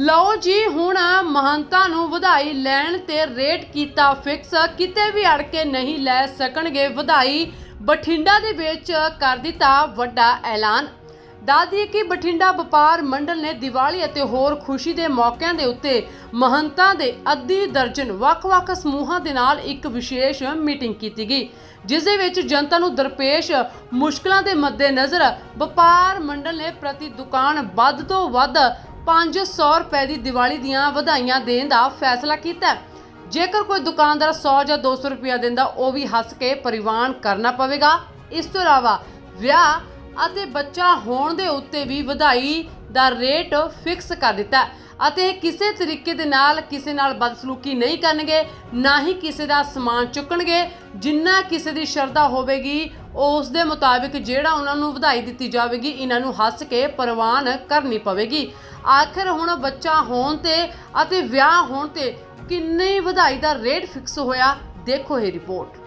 ਲਓ ਜੀ, ਹੁਣ ਮਹੰਤਾਂ ਨੂੰ ਵਧਾਈ ਲੈਣ ਤੇ ਰੇਟ ਕੀਤਾ ਫਿਕਸ। ਕਿਤੇ ਵੀ ਅੜ ਕੇ ਨਹੀਂ ਲੈ ਸਕਣਗੇ ਵਧਾਈ। ਬਠਿੰਡਾ ਦੇ ਵਿੱਚ ਕਰ ਦਿੱਤਾ ਵੱਡਾ ਐਲਾਨ। ਦਾਦੀ ਕਿ ਬਠਿੰਡਾ ਵਪਾਰ ਮੰਡਲ ਨੇ ਦੀਵਾਲੀ ਅਤੇ ਹੋਰ ਖੁਸ਼ੀ ਦੇ ਮੌਕਿਆਂ ਦੇ ਉੱਤੇ ਮਹੰਤਾਂ ਦੇ ਅੱਧੀ ਦਰਜਨ ਵੱਖ-ਵੱਖ ਸਮੂਹਾਂ ਦੇ ਨਾਲ ਇੱਕ ਵਿਸ਼ੇਸ਼ ਮੀਟਿੰਗ ਕੀਤੀ ਗਈ, ਜਿਸ ਦੇ ਵਿੱਚ ਜਨਤਾ ਨੂੰ ਦਰਪੇਸ਼ ਮੁਸ਼ਕਲਾਂ ਦੇ ਮੱਦੇਨਜ਼ਰ ਵਪਾਰ ਮੰਡਲ ਨੇ ਪ੍ਰਤੀ ਦੁਕਾਨ ਵੱਧ ਤੋਂ ਵੱਧ 500 ਰੁਪਏ ਦੀ ਦੀਵਾਲੀ ਦੀਆਂ ਵਧਾਈਆਂ ਦੇਣ ਦਾ ਫੈਸਲਾ ਕੀਤਾ ਜੇਕਰ ਕੋਈ ਦੁਕਾਨਦਾਰ 100 ਜਾਂ 200 ਰੁਪਇਆ ਦਿੰਦਾ, ਉਹ ਵੀ ਹੱਸ ਕੇ ਪਰਿਵਾਨ ਕਰਨਾ ਪਵੇਗਾ। ਇਸ ਤੋਂ ਇਲਾਵਾ ਵਿਆਹ ਅਤੇ ਬੱਚਾ ਹੋਣ ਦੇ ਉੱਤੇ ਵੀ ਵਧਾਈ ਦਾ ਰੇਟ ਫਿਕਸ ਕਰ ਦਿੱਤਾ ਅਤੇ ਕਿਸੇ ਤਰੀਕੇ ਦੇ ਨਾਲ ਕਿਸੇ ਨਾਲ ਬਦਸਲੂਕੀ ਨਹੀਂ ਕਰਨਗੇ, ਨਾ ਹੀ ਕਿਸੇ ਦਾ ਸਮਾਨ ਚੁੱਕਣਗੇ। ਜਿੰਨਾ ਕਿਸੇ ਦੀ ਸ਼ਰਧਾ ਹੋਵੇਗੀ, ਉਸ ਦੇ ਮੁਤਾਬਿਕ ਜਿਹੜਾ ਉਹਨਾਂ ਨੂੰ ਵਧਾਈ ਦਿੱਤੀ ਜਾਵੇਗੀ, ਇਹਨਾਂ ਨੂੰ ਹੱਸ ਕੇ ਪ੍ਰਵਾਨ ਕਰਨੀ ਪਵੇਗੀ। ਆਖਿਰ ਹੁਣ ਬੱਚਾ ਹੋਣ ਤੇ ਅਤੇ ਵਿਆਹ ਹੋਣ ਤੇ ਕਿੰਨੀ ਵਧਾਈ ਦਾ ਰੇਟ ਫਿਕਸ ਹੋਇਆ, ਦੇਖੋ ਇਹ ਰਿਪੋਰਟ।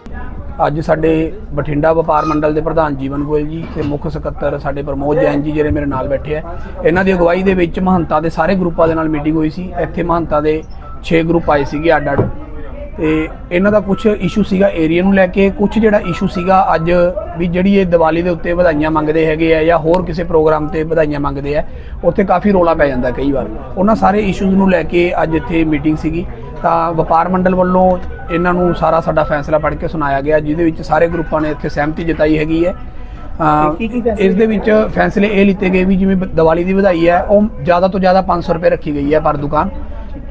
ਅੱਜ ਸਾਡੇ ਬਠਿੰਡਾ ਵਪਾਰ ਮੰਡਲ ਦੇ ਪ੍ਰਧਾਨ ਜੀਵਨ ਗੋਇਲ ਜੀ ਤੇ ਮੁੱਖ ਸਕੱਤਰ ਸਾਡੇ ਪ੍ਰਮੋਦ ਜੈਨ ਜੀ ਜਿਹੜੇ ਮੇਰੇ ਨਾਲ ਬੈਠੇ ਆ। ਇਹਨਾਂ ਦੀ ਅਗਵਾਈ ਦੇ ਵਿੱਚ ਮਹੰਤਾ ਦੇ ਸਾਰੇ ਗਰੁੱਪਾਂ ਦੇ ਨਾਲ ਮੀਟਿੰਗ ਹੋਈ ਸੀ। ਇੱਥੇ ਮਹੰਤਾ ਦੇ 6 ਗਰੁੱਪ ਆਏ ਸੀਗੇ ਅੱਡ ਅੱਡ ਤੇ ਇਹਨਾਂ ਦਾ ਕੁਝ ਇਸ਼ੂ ਸੀਗਾ ਏਰੀਆ ਨੂੰ ਲੈ ਕੇ ਕੁਝ ਜਿਹੜਾ ਇਸ਼ੂ ਸੀਗਾ ਅੱਜ ਵੀ ਜਿਹੜੀ ਇਹ ਦੀਵਾਲੀ ਦੇ ਉੱਤੇ ਵਧਾਈਆਂ ਮੰਗਦੇ ਹੈਗੇ ਆ ਜਾਂ ਹੋਰ ਕਿਸੇ ਪ੍ਰੋਗਰਾਮ ਤੇ ਵਧਾਈਆਂ ਮੰਗਦੇ ਆ, ਉੱਥੇ ਕਾਫੀ ਰੋਲਾ ਪੈ ਜਾਂਦਾ ਕਈ ਵਾਰ। ਉਹਨਾਂ ਸਾਰੇ ਇਸ਼ੂਜ਼ ਨੂੰ ਲੈ ਕੇ ਅੱਜ ਇੱਥੇ ਮੀਟਿੰਗ ਸੀਗੀ। ਤਾਂ ਵਪਾਰ ਮੰਡਲ ਵੱਲੋਂ ਇਹਨਾਂ ਨੂੰ ਸਾਰਾ ਸਾਡਾ ਫੈਸਲਾ ਪੜ੍ਹ ਕੇ ਸੁਣਾਇਆ ਗਿਆ ਜਿਹਦੇ ਵਿੱਚ ਸਾਰੇ ਗਰੁੱਪਾਂ ਨੇ ਇੱਥੇ ਸਹਿਮਤੀ ਜਤਾਈ ਹੈਗੀ ਹੈ। ਇਸ ਦੇ ਵਿੱਚ ਫੈਸਲੇ ਇਹ ਲਿੱਤੇ ਗਏ ਵੀ ਜਿਵੇਂ ਦੀਵਾਲੀ ਦੀ ਵਧਾਈ ਹੈ ਉਹ ਜ਼ਿਆਦਾ ਤੋਂ ਜ਼ਿਆਦਾ 500 ਰੁਪਏ ਰੱਖੀ ਗਈ ਹੈ ਪਰ ਦੁਕਾਨ।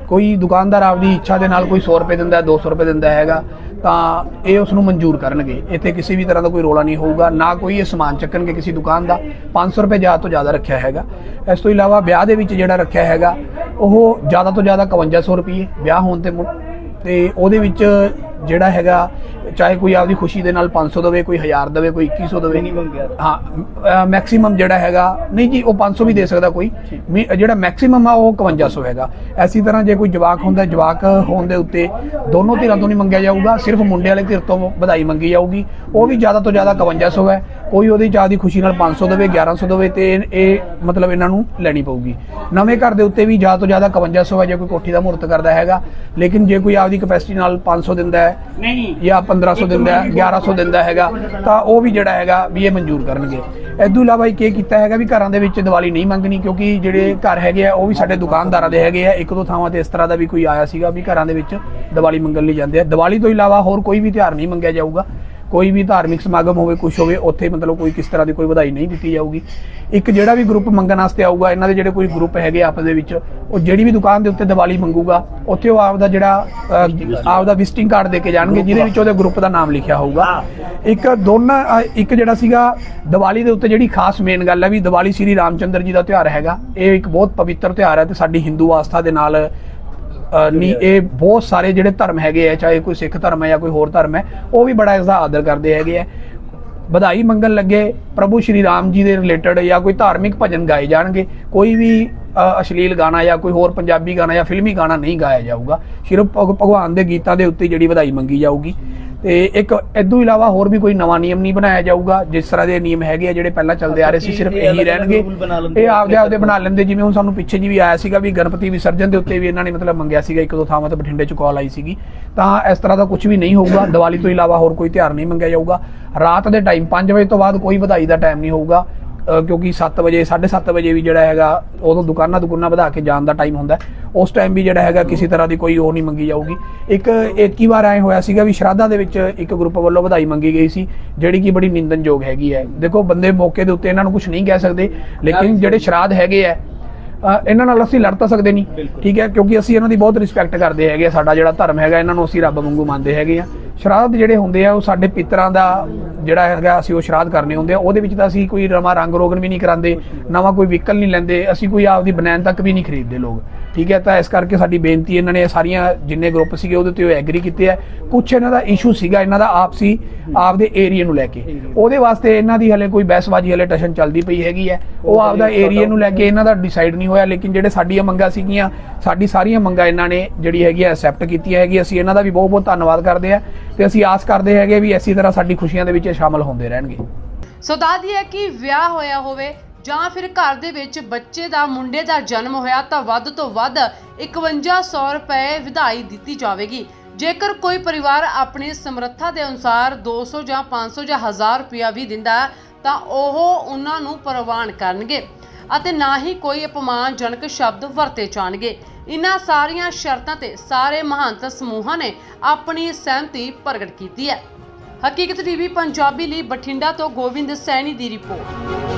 ਕੋਈ ਦੁਕਾਨਦਾਰ ਆਪਦੀ ਇੱਛਾ ਦੇ ਨਾਲ ਕੋਈ 100 ਰੁਪਏ ਦਿੰਦਾ ਹੈ 200 ਰੁਪਏ ਦਿੰਦਾ ਹੈਗਾ ਤਾਂ ਇਹ ਉਸ ਨੂੰ ਮਨਜ਼ੂਰ ਕਰਨਗੇ। ਇੱਥੇ ਕਿਸੇ ਵੀ ਤਰ੍ਹਾਂ ਦਾ ਕੋਈ ਰੋਲਾ ਨਹੀਂ ਹੋਊਗਾ ਨਾ ਕੋਈ ਇਹ ਸਮਾਨ ਚੱਕਣਗੇ ਕਿਸੇ ਦੁਕਾਨ ਦਾ। 500 ਰੁਪਏ ਜ਼ਿਆਦਾ ਤੋਂ ਜ਼ਿਆਦਾ ਰੱਖਿਆ ਹੈਗਾ। ਇਸ ਤੋਂ ਇਲਾਵਾ ਵਿਆਹ ਦੇ ਵਿੱਚ ਜਿਹੜਾ ਰੱਖਿਆ ਹੈਗਾ ਉਹ ਜ਼ਿਆਦਾ ਤੋਂ ਜ਼ਿਆਦਾ 5100 ਰੁਪਏ ਵਿਆਹ ਹੋਣ ਤੇ ਤੇ ਉਹਦੇ ਵਿੱਚ ਜਿਹੜਾ ਹੈਗਾ ਚਾਹੇ ਕੋਈ ਆਪਦੀ ਖੁਸ਼ੀ ਦੇ ਨਾਲ 500 ਦੇਵੇ ਕੋਈ 1000 ਦੇਵੇ ਕੋਈ 2100 ਦੇਵੇ। ਹਾਂ ਮੈਕਸਿਮਮ ਜਿਹੜਾ ਹੈਗਾ ਨਹੀਂ ਜੀ ਉਹ 500 ਵੀ ਦੇ ਸਕਦਾ ਕੋਈ। ਜਿਹੜਾ ਮੈਕਸਿਮਮ ਆ ਉਹ 5100 ਹੈਗਾ। ਐਸੀ ਤਰ੍ਹਾਂ ਜੇ ਕੋਈ ਜਵਾਕ ਹੁੰਦਾ ਜਵਾਕ ਹੋਣ ਦੇ ਉੱਤੇ ਦੋਨੋਂ ਧਿਰਾਂ ਤੋਂ ਨਹੀਂ ਮੰਗਿਆ ਜਾਊਗਾ ਸਿਰਫ ਮੁੰਡੇ ਵਾਲੇ ਧਿਰ ਤੋਂ ਵਧਾਈ ਮੰਗੀ ਜਾਊਗੀ। ਉਹ ਵੀ ਜ਼ਿਆਦਾ ਤੋਂ ਜ਼ਿਆਦਾ 5100 ਹੈ। ਕੋਈ ਉਹਦੀ ਚਾਹ ਦੀ ਖੁਸ਼ੀ ਨਾਲ 500 ਦੇਵੇ 1100 ਦੇਵੇ ਤੇ ਇਹ- ਇਹ ਮਤਲਬ ਇਹਨਾਂ ਨੂੰ ਲੈਣੀ ਪਊਗੀ। ਨਵੇਂ ਘਰ ਦੇ ਉੱਤੇ ਵੀ ਜ਼ਿਆਦਾ ਤੋਂ ਜ਼ਿਆਦਾ 5100 ਹੈ ਜੇ ਕੋਈ ਕੋਠੀ ਦਾ ਮਹੂਰਤ ਕਰਦਾ ਹੈਗਾ ਲੇਕਿਨ ਜੇ ਕੋਈ ਆਪਦੀ ਕਪੈਸਿਟੀ ਨਾਲ 500 ਦਿੰਦਾ ਹੈ ਨਹੀਂ। ਜਾਂ 1500 ਦਿੰਦਾ ਹੈ 1100 ਦਿੰਦਾ ਹੈਗਾ ਤਾਂ ਉਹ ਵੀ ਜਿਹੜਾ ਹੈਗਾ ਵੀ ਇਹ ਮਨਜ਼ੂਰ ਕਰਨਗੇ। ਤੋਂ ਇਲਾਵਾ ਕੀ ਕੀਤਾ ਹੈਗਾ ਵੀ ਘਰਾਂ ਦੇ ਵਿੱਚ ਦੀਵਾਲੀ ਨਹੀਂ ਮੰਗਣੀ ਕਿਉਂਕਿ ਜਿਹੜੇ ਘਰ ਹੈਗੇ ਆ ਉਹ ਵੀ ਸਾਡੇ ਦੁਕਾਨਦਾਰਾਂ ਦੇ ਹੈਗੇ ਆ। ਇੱਕ ਦੋ ਥਾਵਾਂ ਤੇ ਇਸ ਤਰ੍ਹਾਂ ਦਾ ਵੀ ਕੋਈ ਆਇਆ ਸੀਗਾ ਵੀ ਘਰਾਂ ਦੇ ਵਿੱਚ ਦੀਵਾਲੀ ਮੰਗਣ ਲਈ ਜਾਂਦੇ ਆ। ਦੀਵਾਲੀ ਤੋਂ ਇਲਾਵਾ ਹੋਰ ਕੋਈ ਵੀ ਤਿਉਹਾਰ ਨਹੀਂ ਮੰਗਿਆ ਜਾਊਗਾ। ਕੋਈ ਵੀ ਧਾਰਮਿਕ ਸਮਾਗਮ ਹੋਵੇ ਕੁਝ ਹੋਵੇ ਉੱਥੇ ਮਤਲਬ ਕੋਈ ਕਿਸ ਤਰ੍ਹਾਂ ਦੀ ਕੋਈ ਵਧਾਈ ਨਹੀਂ ਦਿੱਤੀ ਜਾਊਗੀ। ਇੱਕ ਜਿਹੜਾ ਵੀ ਗਰੁੱਪ ਮੰਗਣ ਵਾਸਤੇ ਆਊਗਾ ਇਹਨਾਂ ਦੇ ਜਿਹੜੇ ਕੋਈ ਗਰੁੱਪ ਹੈਗੇ ਆਪਸ ਦੇ ਵਿੱਚ ਉਹ ਜਿਹੜੀ ਵੀ ਦੁਕਾਨ ਦੇ ਉੱਤੇ ਦੀਵਾਲੀ ਮੰਗੂਗਾ ਉੱਥੇ ਉਹ ਆਪਦਾ ਜਿਹੜਾ ਅਹ, ਆਪਦਾ ਵਿਜ਼ਿਟਿੰਗ ਕਾਰਡ ਦੇ ਕੇ ਜਾਣਗੇ ਜਿਹਦੇ ਵਿੱਚ ਉਹਦੇ ਗਰੁੱਪ ਦਾ ਨਾਮ ਲਿਖਿਆ ਹੋਊਗਾ। ਇੱਕ ਦੋਨਾਂ ਇੱਕ ਜਿਹੜਾ ਸੀਗਾ ਦੀਵਾਲੀ ਦੇ ਉੱਤੇ ਜਿਹੜੀ ਖਾਸ ਮੇਨ ਗੱਲ ਹੈ ਵੀ ਦੀਵਾਲੀ ਸ੍ਰੀ ਰਾਮਚੰਦਰ ਜੀ ਦਾ ਤਿਉਹਾਰ ਹੈਗਾ। ਇਹ ਇੱਕ ਬਹੁਤ ਪਵਿੱਤਰ ਤਿਉਹਾਰ ਹੈ ਤੇ ਸਾਡੀ ਹਿੰਦੂ ਆਸਥਾ ਦੇ ਨਾਲ ਨਹੀਂ ਇਹ ਬਹੁਤ ਸਾਰੇ ਜਿਹੜੇ ਧਰਮ ਹੈਗੇ ਆ ਚਾਹੇ ਕੋਈ ਸਿੱਖ ਧਰਮ ਹੈ ਜਾਂ ਕੋਈ ਹੋਰ ਧਰਮ ਹੈ ਉਹ ਵੀ ਬੜਾ ਇਸ ਦਾ ਆਦਰ ਕਰਦੇ ਹੈਗੇ ਆ। ਵਧਾਈ ਮੰਗਣ ਲੱਗੇ ਪ੍ਰਭੂ ਸ਼੍ਰੀ ਰਾਮ ਜੀ ਦੇ ਰਿਲੇਟਡ ਜਾਂ ਕੋਈ ਧਾਰਮਿਕ ਭਜਨ ਗਾਏ ਜਾਣਗੇ ਕੋਈ ਵੀ ਅਸ਼ਲੀਲ ਗਾਣਾ ਜਾਂ ਕੋਈ ਹੋਰ ਪੰਜਾਬੀ ਗਾਣਾ ਜਾਂ ਫਿਲਮੀ ਗਾਣਾ ਨਹੀਂ ਗਾਇਆ ਜਾਊਗਾ। ਸਿਰਫ ਭਗ- ਭਗਵਾਨ ਦੇ ਗੀਤਾਂ ਦੇ ਉੱਤੇ ਜਿਹੜੀ ਵਧਾਈ ਮੰਗੀ ਜਾਊਗੀ। ਤੇ ਇੱਕ ਇਦੋਂ ਇਲਾਵਾ ਹੋਰ ਵੀ ਕੋਈ ਨਵਾਂ ਨਿਯਮ ਨਹੀਂ ਬਣਾਇਆ ਜਾਊਗਾ ਜਿਸ ਤਰ੍ਹਾਂ ਦੇ ਨਿਯਮ ਹੈਗੇ ਆ ਜਿਹੜੇ ਪਹਿਲਾਂ ਚੱਲਦੇ ਆ ਰਹੇ ਸੀ ਸਿਰਫ ਇਹੀ ਰਹਿਣਗੇ। ਇਹ ਆਪਦੇ ਆਪਦੇ ਬਣਾ ਲੈਂਦੇ ਜਿਵੇਂ ਹੁਣ ਸਾਨੂੰ ਪਿੱਛੇ ਜੀ ਵੀ ਆਇਆ ਸੀਗਾ ਵੀ ਗਣਪਤੀ ਵਿਸਰਜਨ ਦੇ ਉੱਤੇ ਵੀ ਇਹਨਾਂ ਨੇ ਮਤਲਬ ਮੰਗਿਆ ਸੀਗਾ ਇੱਕ ਦੋ ਥਾਵਾਂ ਤੇ ਬਠਿੰਡੇ ਚ ਕਾਲ ਆਈ ਸੀਗੀ। ਤਾਂ ਇਸ ਤਰ੍ਹਾਂ ਦਾ ਕੁਝ ਵੀ ਨਹੀਂ ਹੋਊਗਾ ਦੀਵਾਲੀ ਤੋਂ ਇਲਾਵਾ ਹੋਰ ਕੋਈ ਤਿਉਹਾਰ ਨਹੀਂ ਮੰਗਿਆ ਜਾਊਗਾ। ਰਾਤ ਦੇ ਟਾਈਮ 5 ਵਜੇ ਤੋਂ ਬਾਅਦ ਕੋਈ ਵਧਾਈ ਦਾ ਟਾਈਮ ਨਹੀਂ ਹੋਊਗਾ। ਕਿਉਂਕਿ 7 ਵਜੇ 7:30 ਵਜੇ ਵੀ ਜਿਹੜਾ ਹੈਗਾ ਉਦੋਂ ਦੁਕਾਨਾਂ ਦੁਕਾਨਾਂ ਵਧਾ ਕੇ ਜਾਣ ਦਾ ਟਾਈਮ ਹੁੰਦਾ। ਉਸ ਟਾਈਮ ਵੀ ਜਿਹੜਾ ਹੈਗਾ ਕਿਸੇ ਤਰ੍ਹਾਂ ਦੀ ਕੋਈ ਉਹ ਨਹੀਂ ਮੰਗੀ ਜਾਊਗੀ। ਇੱਕ ਇੱਕ ਹੀ ਵਾਰ ਐ ਹੋਇਆ ਸੀਗਾ ਵੀ ਸ਼ਰਾਧਾ ਦੇ ਵਿੱਚ ਇੱਕ ਗਰੁੱਪ ਵੱਲੋਂ ਵਧਾਈ ਮੰਗੀ ਗਈ ਸੀ ਜਿਹੜੀ ਕਿ ਬੜੀ ਨਿੰਦਨਯੋਗ ਹੈਗੀ ਹੈ। ਦੇਖੋ ਬੰਦੇ ਮੌਕੇ ਦੇ ਉੱਤੇ ਇਹਨਾਂ ਨੂੰ ਕੁਝ ਨਹੀਂ ਕਹਿ ਸਕਦੇ ਲੇਕਿਨ ਜਿਹੜੇ ਸ਼ਰਾਧ ਹੈਗੇ ਆ ਇਹਨਾਂ ਨਾਲ ਅਸੀਂ ਲੜ ਤਾਂ ਸਕਦੇ ਨਹੀਂ ਠੀਕ ਹੈ? ਕਿਉਂਕਿ ਅਸੀਂ ਇਹਨਾਂ ਦੀ ਬਹੁਤ ਰਿਸਪੈਕਟ ਕਰਦੇ ਹੈਗੇ ਆ। ਸਾਡਾ ਜਿਹੜਾ ਧਰਮ ਹੈਗਾ ਇਹਨਾਂ ਨੂੰ ਅਸੀਂ ਰੱਬ ਵਾਂਗੂ ਮੰਨਦੇ ਹੈਗੇ ਆ। ਸ਼ਰਾਧ ਜਿਹੜੇ ਹੁੰਦੇ ਆ, ਉਹ ਸਾਡੇ ਪਿਤਰਾਂ ਦਾ ਜਿਹੜਾ ਹੈਗਾ, ਅਸੀਂ ਉਹ ਸ਼ਰਾਧ ਕਰਨੇ ਹੁੰਦੇ ਆ। ਉਹਦੇ ਵਿੱਚ ਤਾਂ ਅਸੀਂ ਕੋਈ ਰਮਾ ਰੰਗ ਰੋਗਨ ਵੀ ਨਹੀਂ ਕਰਾਉਂਦੇ, ਨਵਾਂ ਕੋਈ ਵਹੀਕਲ ਨਹੀਂ ਲੈਂਦੇ, ਅਸੀਂ ਕੋਈ ਆਪਦੀ ਬਨੈਣ ਤੱਕ ਵੀ ਨਹੀਂ ਖਰੀਦਦੇ ਲੋਕ। ਠੀਕ ਹੈ, ਤਾਂ ਇਸ ਕਰਕੇ ਸਾਡੀ ਬੇਨਤੀ ਇਹਨਾਂ ਨੇ ਸਾਰੀਆਂ ਜਿੰਨੇ ਗਰੁੱਪ ਸੀਗੇ ਉਹਦੇ ਤੇ ਉਹ ਐਗਰੀ ਕੀਤੇ ਆ ਕੁਝ ਇਹਨਾਂ ਦਾ ਇਸ਼ੂ ਸੀਗਾ, ਇਹਨਾਂ ਦਾ ਆਪਸੀ ਆਪਦੇ ਏਰੀਆ ਨੂੰ ਲੈ ਕੇ। ਉਹਦੇ ਵਾਸਤੇ ਇਹਨਾਂ ਦੀ ਹਲੇ ਕੋਈ ਬਹਿਸਬਾਜ਼ੀ, ਹਲੇ ਟਸ਼ਨ ਚੱਲਦੀ ਪਈ ਹੈਗੀ ਹੈ। ਉਹ ਆਪਦਾ ਏਰੀਆ ਨੂੰ ਲੈ ਕੇ ਇਹਨਾਂ ਦਾ ਡਿਸਾਈਡ ਨਹੀਂ ਹੋਇਆ, ਲੇਕਿਨ ਜਿਹੜੇ ਸਾਡੀਆਂ ਮੰਗਾਂ ਸੀਗੀਆਂ, ਸਾਡੀ ਸਾਰੀਆਂ ਮੰਗਾਂ ਇਹਨਾਂ ਨੇ ਜਿਹੜੀ ਹੈਗੀ ਐਕਸੈਪਟ ਕੀਤੀਆਂ ਹੈਗੀ ਅਸੀਂ ਇਹਨਾਂ ਦਾ ਵੀ ਬਹੁਤ ਬਹੁਤ ਧੰਨਵਾਦ ਕਰਦੇ ਆ ਤੇ ਅਸੀਂ ਆਸ ਕਰਦੇ ਹੈਗੇ ਵੀ ਇਸੇ ਤਰ੍ਹਾਂ ਸਾਡੀ ਖੁਸ਼ੀਆਂ ਦੇ ਵਿੱਚ ਇਹ ਸ਼ਾਮਲ ਹੁੰਦੇ ਰਹਿਣਗੇ। ਸੋ ਦਾਦੀ ਹੈ ਕਿ ਵਿਆਹ ਹੋਇਆ ਹੋਵੇ ਜਾਂ ਫਿਰ ਘਰ ਦੇ ਵਿੱਚ ਬੱਚੇ ਦਾ ਮੁੰਡੇ ਦਾ ਜਨਮ ਹੋਇਆ ਤਾਂ ਵੱਧ ਤੋਂ ਵੱਧ 5100 ਰੁਪਏ ਵਧਾਈ ਦਿੱਤੀ ਜਾਵੇਗੀ। ਜੇਕਰ ਕੋਈ ਪਰਿਵਾਰ ਆਪਣੀ ਸਮਰੱਥਾ ਦੇ ਅਨੁਸਾਰ 200 ਜਾਂ 500 ਜਾਂ 1000 ਰੁਪਇਆ ਵੀ ਦਿੰਦਾ ਤਾਂ ਉਹ ਉਹਨਾਂ ਨੂੰ ਪ੍ਰਵਾਨ ਕਰਨਗੇ ਅਤੇ ਨਾ ਹੀ ਕੋਈ ਅਪਮਾਨਜਨਕ ਸ਼ਬਦ ਵਰਤੇ ਜਾਣਗੇ। ਇਨ੍ਹਾਂ ਸਾਰੀਆਂ ਸ਼ਰਤਾਂ ਤੇ ਸਾਰੇ ਮਹੰਤ ਸਮੂਹਾਂ ਨੇ ਆਪਣੀ ਸਹਿਮਤੀ ਪ੍ਰਗਟ ਕੀਤੀ ਹੈ। ਹਕੀਕਤ ਟੀਵੀ, ਪੰਜਾਬੀ ਲਈ ਬਠਿੰਡਾ ਤੋਂ ਗੋਬਿੰਦ ਸੈਣੀ ਦੀ ਰਿਪੋਰਟ।